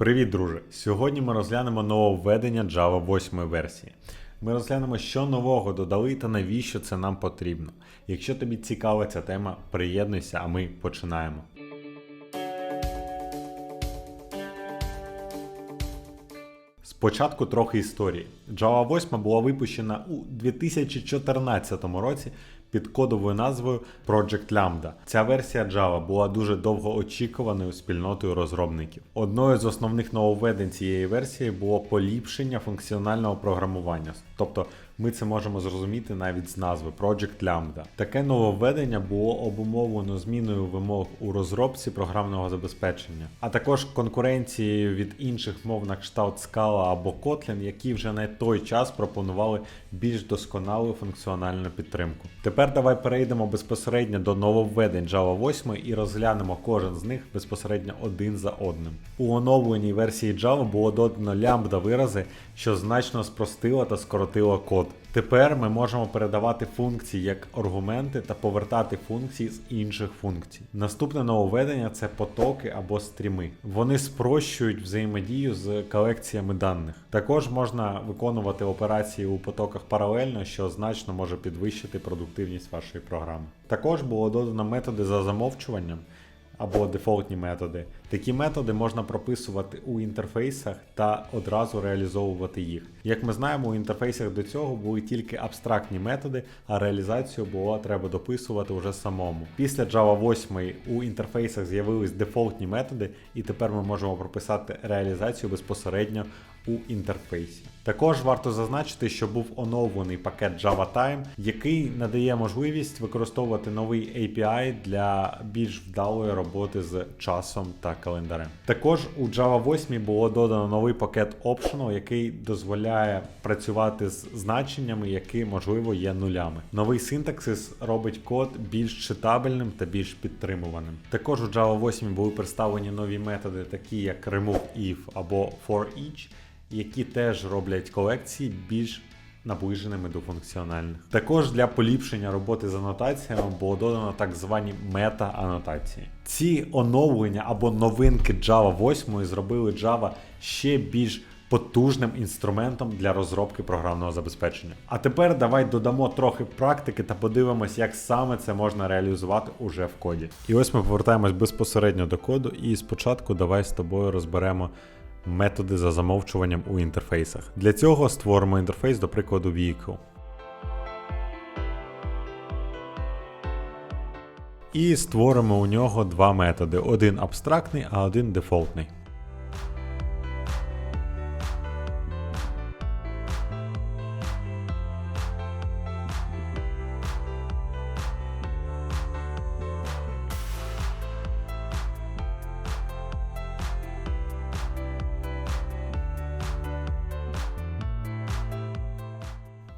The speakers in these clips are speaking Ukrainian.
Привіт, друже! Сьогодні ми розглянемо нововведення Java 8 версії. Ми розглянемо, що нового додали та навіщо це нам потрібно. Якщо тобі цікава ця тема, приєднуйся, а ми починаємо. Спочатку трохи історії. Java 8 була випущена у 2014 році під кодовою назвою Project Lambda. Ця версія Java була дуже довго очікуваною спільнотою розробників. Одною з основних нововведень цієї версії було поліпшення функціонального програмування. Тобто ми це можемо зрозуміти навіть з назви Project Lambda. Таке нововведення було обумовлено зміною вимог у розробці програмного забезпечення, а також конкуренцією від інших мов на кшталт Scala або Kotlin, які вже на той час пропонували більш досконалу функціональну підтримку. Тепер давай перейдемо безпосередньо до нововведень Java 8 і розглянемо кожен з них безпосередньо один за одним. У оновленій версії Java було додано лямбда вирази, що значно спростило та скоротило код. Тепер ми можемо передавати функції як аргументи та повертати функції з інших функцій. Наступне нововведення це потоки або стріми. Вони спрощують взаємодію з колекціями даних. Також можна виконувати операції у потоках паралельно, що значно може підвищити продуктивність вашої програми. Також було додано методи за замовчуванням або дефолтні методи. Такі методи можна прописувати у інтерфейсах та одразу реалізовувати їх. Як ми знаємо, у інтерфейсах до цього були тільки абстрактні методи, а реалізацію було треба дописувати вже самому. Після Java 8 у інтерфейсах з'явились дефолтні методи, і тепер ми можемо прописати реалізацію безпосередньо у інтерфейсі. Також варто зазначити, що був оновлений пакет JavaTime, який надає можливість використовувати новий API для більш вдалої роботи з часом та календарем. Також у Java 8 було додано новий пакет Optional, який дозволяє працювати з значеннями, які можливо є нулями. Новий синтаксис робить код більш читабельним та більш підтримуваним. Також у Java 8 були представлені нові методи, такі як removeIf або forEach, які теж роблять колекції більш наближеними до функціональних. Також для поліпшення роботи з анотаціями було додано так звані мета-анотації. Ці оновлення або новинки Java 8 зробили Java ще більш потужним інструментом для розробки програмного забезпечення. А тепер давай додамо трохи практики та подивимось, як саме це можна реалізувати уже в коді. І ось ми повертаємось безпосередньо до коду, і спочатку давай з тобою розберемо методи за замовчуванням у інтерфейсах. Для цього створимо інтерфейс, до прикладу, Vehicle. І створимо у нього два методи: один абстрактний, а один дефолтний.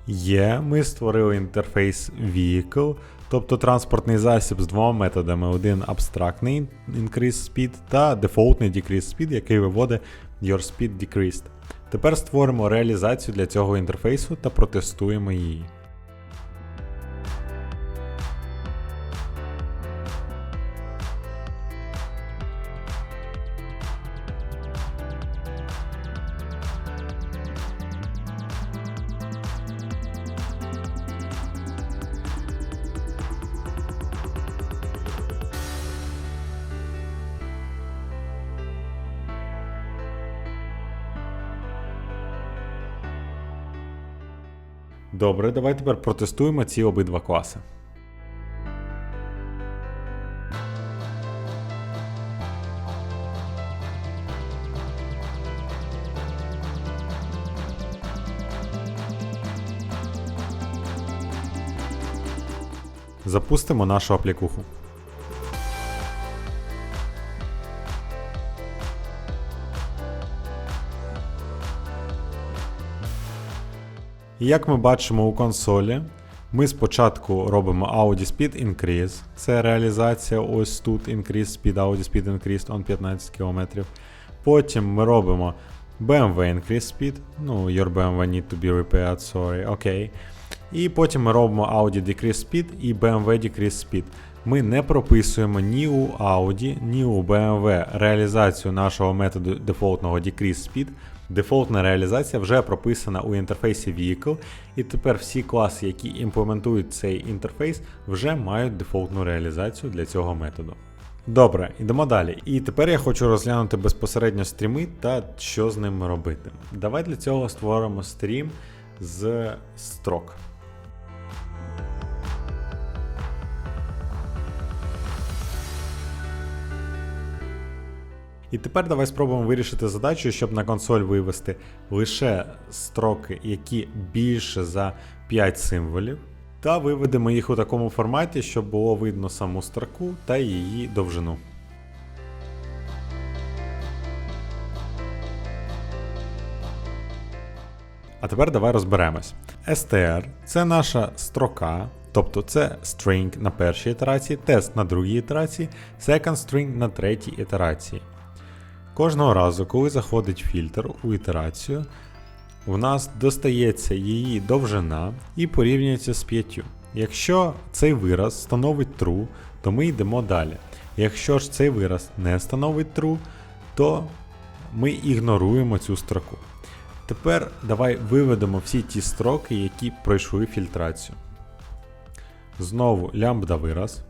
Є, ми створили інтерфейс Vehicle, тобто транспортний засіб з двома методами: один абстрактний increase speed та дефолтний decrease speed, який виводить your speed decreased. Тепер створимо реалізацію для цього інтерфейсу та протестуємо її. Добре, давай тепер протестуємо ці обидва класи. Запустимо нашу аплікуху. І як ми бачимо у консолі, ми спочатку робимо Audi Speed Increase. Це реалізація ось тут Increase Speed, Audi Speed Increased on 15 км. Потім ми робимо BMW Increase Speed. Ну, your BMW need to be repaired, sorry, окей. І потім ми робимо Audi Decrease Speed і BMW Decrease Speed. Ми не прописуємо ні у Audi, ні у BMW реалізацію нашого методу дефолтного decrease speed. Дефолтна реалізація вже прописана у інтерфейсі Vehicle, і тепер всі класи, які імплементують цей інтерфейс, вже мають дефолтну реалізацію для цього методу. Добре, йдемо далі. І тепер я хочу розглянути безпосередньо стріми та що з ними робити. Давай для цього створимо стрім з строк. І тепер давай спробуємо вирішити задачу, щоб на консоль вивести лише строки, які більше за 5 символів, та виведемо їх у такому форматі, щоб було видно саму строку та її довжину. А тепер давай розберемось. str це наша строка, тобто це string на першій ітерації, тест на другій ітерації, second string на третій ітерації. Кожного разу, коли заходить фільтр у ітерацію, у нас достається її довжина і порівнюється з 5. Якщо цей вираз становить true, то ми йдемо далі. Якщо ж цей вираз не становить true, то ми ігноруємо цю строку. Тепер давай виведемо всі ті строки, які пройшли фільтрацію. Знову лямбда вираз.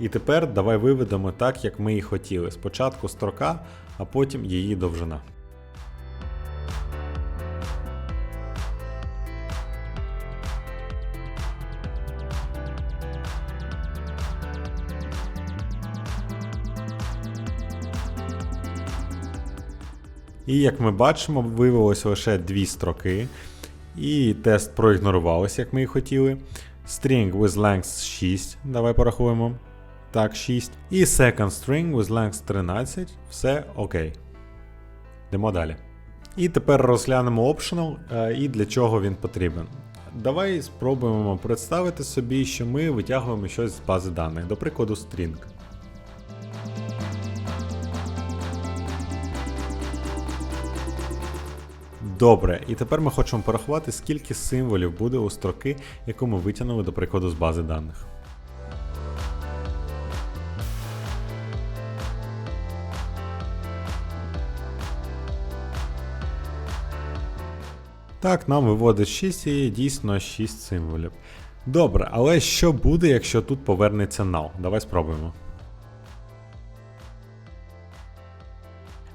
І тепер давай виведемо так, як ми і хотіли. Спочатку строка, а потім її довжина. І як ми бачимо, виявилось лише дві строки. І тест проігнорувався, як ми і хотіли. String with length 6. Давай порахуємо. Так, 6. І second string with length 13. Все окей. Йдемо далі. І тепер розглянемо optional е, і для чого він потрібен. Давай спробуємо представити собі, що ми витягуємо щось з бази даних, до прикладу, string. Добре, і тепер ми хочемо порахувати, скільки символів буде у строки, яку ми витягнули, до прикладу, з бази даних. Так, нам виводить 6 і дійсно 6 символів. Добре, але що буде, якщо тут повернеться null? Давай спробуємо.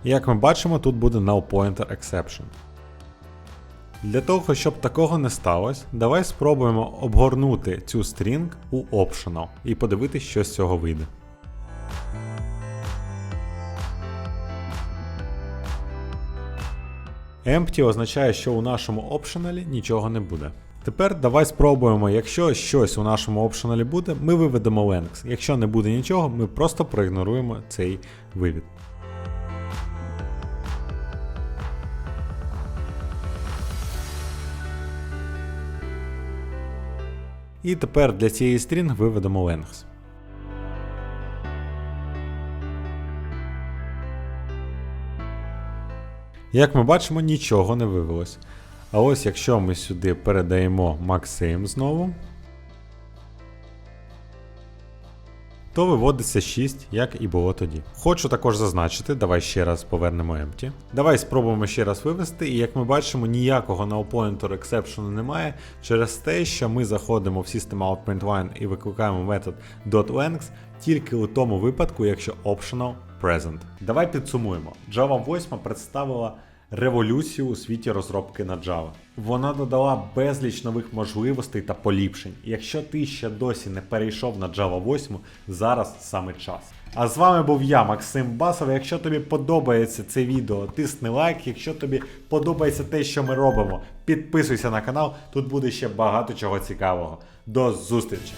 Як ми бачимо, тут буде null pointer exception. Для того, щоб такого не сталося, давай спробуємо обгорнути цю стрінг у optional і подивитися, що з цього вийде. Empty означає, що у нашому опшоналі нічого не буде. Тепер давай спробуємо, якщо щось у нашому опшоналі буде, ми виведемо length. Якщо не буде нічого, ми просто проігноруємо цей вивід. І тепер для цієї стрінг виведемо length. Як ми бачимо, нічого не вивелось. А ось якщо ми сюди передаємо Maxim знову, то виводиться 6, як і було тоді. Хочу також зазначити, давай ще раз повернемо empty. Давай спробуємо ще раз вивести, і як ми бачимо, ніякого nullpointer exception немає через те, що ми заходимо в system.out.println і викликаємо метод .length тільки у тому випадку, якщо optional present. Давай підсумуємо. Java 8 представила революцію у світі розробки на Java. Вона додала безліч нових можливостей та поліпшень. Якщо ти ще досі не перейшов на Java 8, зараз саме час. А з вами був я, Максим Басов. Якщо тобі подобається це відео, тисни лайк. Якщо тобі подобається те, що ми робимо, підписуйся на канал. Тут буде ще багато чого цікавого. До зустрічі!